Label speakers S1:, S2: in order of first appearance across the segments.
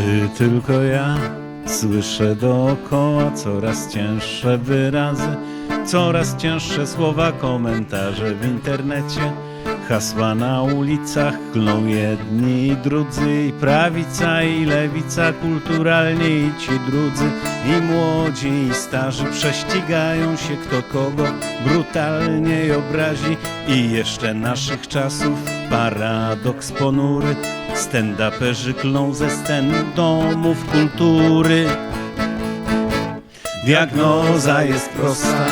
S1: Czy tylko ja słyszę dookoła coraz cięższe wyrazy, coraz cięższe słowa, komentarze w internecie, hasła na ulicach, klną jedni i drudzy, i prawica i lewica, kulturalnie i ci drudzy, i młodzi i starzy prześcigają się kto kogo brutalniej obrazi i jeszcze naszych czasów paradoks ponury. Stand-uperzy klną ze scen domów kultury. Diagnoza jest prosta,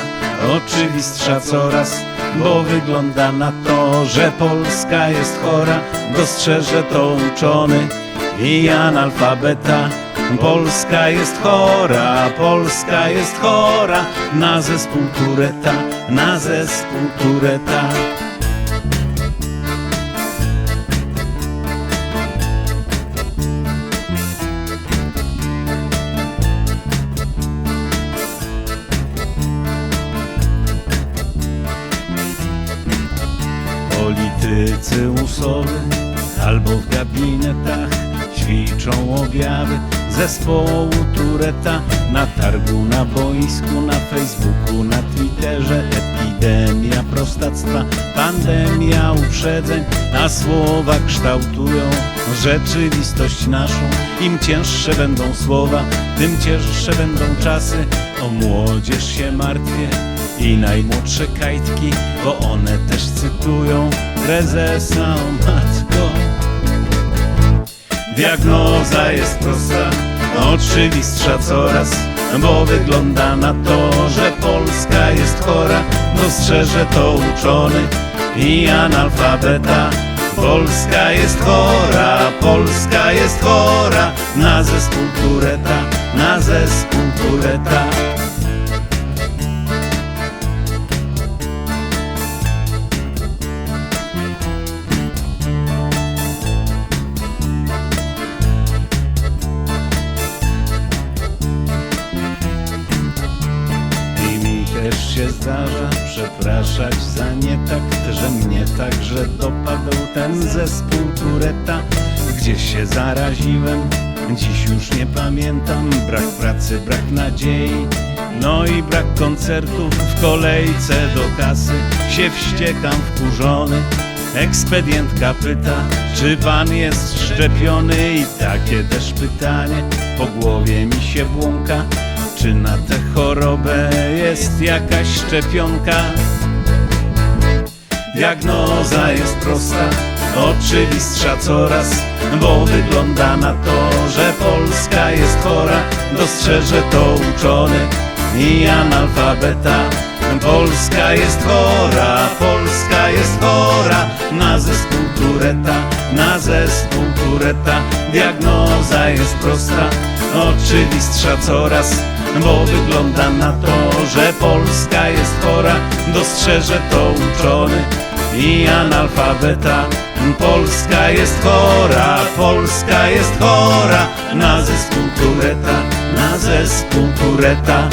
S1: oczywistsza coraz, bo wygląda na to, że Polska jest chora. Dostrzeże to uczony i analfabeta. Polska jest chora, Polska jest chora na zespół Tureta, na zespół Tureta. Politycy usowy albo w gabinetach ćwiczą objawy zespołu Tureta na targu, na boisku, na Facebooku, na Twitterze epidemia prostactwa, pandemia uprzedzeń, a słowa kształtują rzeczywistość naszą. Im cięższe będą słowa, tym cięższe będą czasy. O młodzież się martwię i najmłodsze kajtki, bo one też cytują prezesa matko. Diagnoza jest prosta, oczywistsza coraz, bo wygląda na to, że Polska jest chora. Dostrzeże to uczony i analfabeta. Polska jest chora, Polska jest chora na zespół Tureta, na zespół Tureta. Zdarza przepraszać za nietakt, że mnie także dopadł ten zespół Tureta, gdzie się zaraziłem. Dziś już nie pamiętam, brak pracy, brak nadziei, no i brak koncertów w kolejce do kasy. Się wściekam wkurzony, ekspedientka pyta, czy pan jest szczepiony i takie też pytanie po głowie mi się błąka. Czy na tę chorobę jest jakaś szczepionka? Diagnoza jest prosta, oczywistsza coraz, bo wygląda na to, że Polska jest chora. Dostrzeże to uczony i analfabeta. Polska jest chora, Polska jest chora na zespół Tureta, na zespół Tureta. Diagnoza jest prosta, oczywistsza coraz, bo wygląda na to, że Polska jest chora. Dostrzeże to uczony i analfabeta. Polska jest chora, Polska jest chora na zespół Tureta, na zespół Tureta.